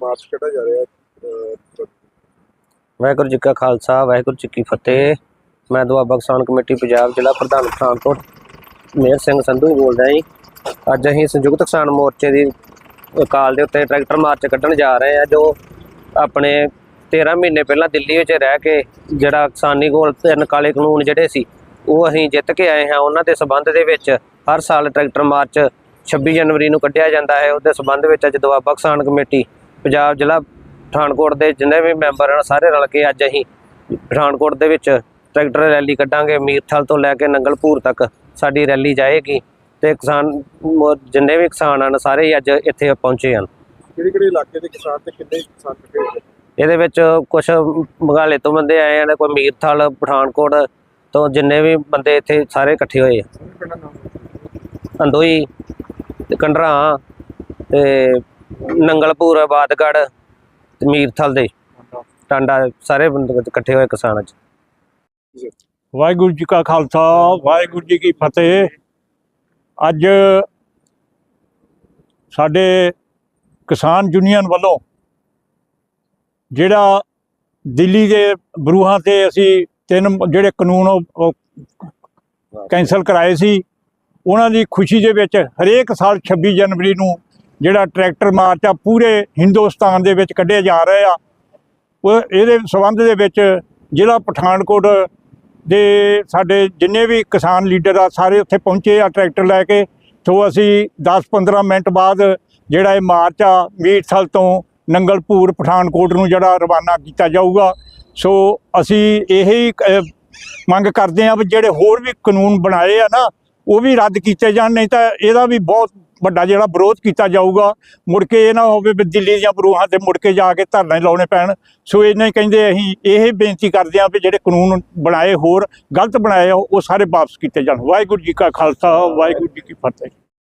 March ਕੱਢਿਆ ਜਾ ਰਿਹਾ। ਹੈ ਵਾਹਿਗੁਰੂ ਜੀ ਕਾ ਖਾਲਸਾ, ਵਾਹਿਗੁਰੂ ਜੀ ਕੀ ਫਤਿਹ। ਮੈਂ ਦੁਆਬਾ ਕਿਸਾਨ ਕਮੇਟੀ ਪੰਜਾਬ ਜ਼ਿਲ੍ਹਾ ਪ੍ਰਧਾਨ ਪਠਾਨਕੋਟ ਮੇਰ ਸਿੰਘ ਸੰਧੂ ਬੋਲ ਰਿਹਾ ਜੀ। ਅੱਜ ਅਸੀਂ ਸੰਯੁਕਤ ਕਿਸਾਨ ਮੋਰਚੇ ਦੀ ਕਾਲ ਦੇ ਉੱਤੇ ਟਰੈਕਟਰ ਮਾਰਚ ਕੱਢਣ ਜਾ ਰਹੇ ਹਾਂ, ਜੋ ਆਪਣੇ 13 ਮਹੀਨੇ ਪਹਿਲਾਂ ਦਿੱਲੀ ਵਿੱਚ ਰਹਿ ਕੇ ਜਿਹੜਾ ਕਿਸਾਨੀ ਕੋਲ ਤਿੰਨ ਕਾਲੇ ਕਾਨੂੰਨ ਜਿਹੜੇ ਸੀ, ਉਹ ਅਸੀਂ ਜਿੱਤ ਕੇ ਆਏ ਹਾਂ। ਉਹਨਾਂ ਦੇ ਸਬੰਧ ਦੇ ਵਿੱਚ ਹਰ ਸਾਲ ਟਰੈਕਟਰ ਮਾਰਚ 26 ਜਨਵਰੀ ਨੂੰ ਕੱਢਿਆ ਜਾਂਦਾ ਹੈ। ਉਹਦੇ ਸਬੰਧ ਵਿੱਚ ਅੱਜ ਦੁਆਬਾ ਕਿਸਾਨ ਕਮੇਟੀ ਪੰਜਾਬ ਜ਼ਿਲ੍ਹਾ ਪਠਾਨਕੋਟ ਦੇ ਜਿੰਨੇ ਵੀ ਮੈਂਬਰ ਹਨ ਸਾਰੇ ਰਲ ਕੇ ਅੱਜ ਅਸੀਂ ਪਠਾਨਕੋਟ ਦੇ ਵਿੱਚ ਟਰੈਕਟਰ ਰੈਲੀ ਕੱਢਾਂਗੇ। ਮੀਰਥਲ ਤੋਂ ਲੈ ਕੇ ਨੰਗਲਪੁਰ ਤੱਕ ਸਾਡੀ ਰੈਲੀ ਜਾਏਗੀ ਤੇ ਕਿਸਾਨ ਜਿੰਨੇ ਵੀ ਕਿਸਾਨ ਹਨ ਸਾਰੇ ਅੱਜ ਇੱਥੇ ਪਹੁੰਚੇ ਹਨ। ਕਿਹੜੇ ਕਿਹੜੇ ਇਲਾਕੇ ਦੇ ਕਿਸਾਨ ਤੇ ਕਿੰਨੇ ਕਿਸਾਨ ਇਕੱਠੇ? ਇਹਦੇ ਵਿੱਚ ਕੁਝ ਮਗਾਲੇ ਤੋਂ ਬੰਦੇ ਆਏ ਹਨ ਕੋਈ ਮੀਰਥਲ ਪਠਾਨਕੋਟ ਤੋਂ ਜਿੰਨੇ ਵੀ ਬੰਦੇ ਇੱਥੇ ਸਾਰੇ ਇਕੱਠੇ ਹੋਏ ਆ। ਅੰਦੋਈ। ਤੇ ਕੰਡਰਾ ਤੇ ਨੰਗਲਪੁਰ ਬਾਦਗੜ ਤੇ ਮੀਰਥਲ ਦੇ ਟਾਂਡਾ ਸਾਰੇ ਬੰਦੇ ਇਕੱਠੇ ਹੋਏ ਕਿਸਾਨ ਅੱਜ। ਵਾਹਿਗੁਰੂ ਜੀ ਕਾ ਖਾਲਸਾ, ਵਾਹਿਗੁਰੂ ਜੀ ਕੀ ਫਤਿਹ। ਅੱਜ ਸਾਡੇ ਕਿਸਾਨ ਯੂਨੀਅਨ ਵੱਲੋਂ ਜਿਹੜਾ ਦਿੱਲੀ ਦੇ ਬਰੂਹਾਂ ਤੇ ਅਸੀਂ ਤਿੰਨ ਜਿਹੜੇ ਕਾਨੂੰਨ ਉਹ- ਕੈਂਸਲ ਕਰਾਏ ਸੀ ਉਹਨਾਂ ਦੀ ਖੁਸ਼ੀ ਦੇ ਵਿੱਚ ਹਰੇਕ ਸਾਲ 26 ਜਨਵਰੀ ਨੂੰ ਜਿਹੜਾ ਟਰੈਕਟਰ ਮਾਰਚ ਆ, ਪੂਰੇ ਹਿੰਦੁਸਤਾਨ ਦੇ ਵਿੱਚ ਕੱਢਿਆ ਜਾ ਰਹੇ ਆ। ਉਹ ਇਹਦੇ ਸੰਬੰਧ ਦੇ ਵਿੱਚ ਜ਼ਿਲ੍ਹਾ ਪਠਾਨਕੋਟ ਦੇ ਸਾਡੇ ਜਿੰਨੇ ਵੀ ਕਿਸਾਨ ਲੀਡਰ ਆ, ਸਾਰੇ ਉੱਥੇ ਪਹੁੰਚੇ ਆ ਟਰੈਕਟਰ ਲੈ ਕੇ। ਸੋ ਅਸੀਂ 10-15 ਮਿੰਟ ਬਾਅਦ ਜਿਹੜਾ ਇਹ ਮਾਰਚ ਆ ਮੀਰਥਲ ਤੋਂ ਨੰਗਲਪੂਰ, ਪਠਾਨਕੋਟ ਨੂੰ ਜਿਹੜਾ ਰਵਾਨਾ ਕੀਤਾ ਜਾਊਗਾ। ਸੋ ਅਸੀਂ ਇਹ ਹੀ ਮੰਗ ਕਰਦੇ ਆ ਵੀ ਜਿਹੜੇ ਹੋਰ ਵੀ ਕਾਨੂੰਨ ਬਣਾਏ ਆ ਨਾ ਉਹ ਵੀ ਰੱਦ ਕੀਤੇ ਜਾਣ, ਨਹੀਂ ਤਾਂ ਇਹਦਾ ਵੀ ਬਹੁਤ ਵੱਡਾ ਜਿਹੜਾ ਵਿਰੋਧ ਕੀਤਾ ਜਾਊਗਾ। ਮੁੜ ਕੇ ਇਹ ਨਾ ਹੋਵੇ ਵੀ ਦਿੱਲੀ ਦੀਆਂ ਬਰੂਹਾਂ ਤੇ ਮੁੜ ਕੇ ਜਾ ਕੇ ਧਰਨੇ ਲਾਉਣੇ ਪੈਣ। ਸੋ ਇਹਨਾਂ ਹੀ ਕਹਿੰਦੇ ਅਸੀਂ ਇਹ ਬੇਨਤੀ ਕਰਦੇ ਹਾਂ ਵੀ ਜਿਹੜੇ ਕਾਨੂੰਨ ਬਣਾਏ ਹੋਰ ਗਲਤ ਬਣਾਏ ਆ, ਉਹ ਸਾਰੇ ਵਾਪਸ ਕੀਤੇ ਜਾਣ। ਵਾਹਿਗੁਰੂ ਜੀ ਕਾ ਖਾਲਸਾ, ਵਾਹਿਗੁਰੂ ਜੀ ਕੀ ਫਤਿਹ।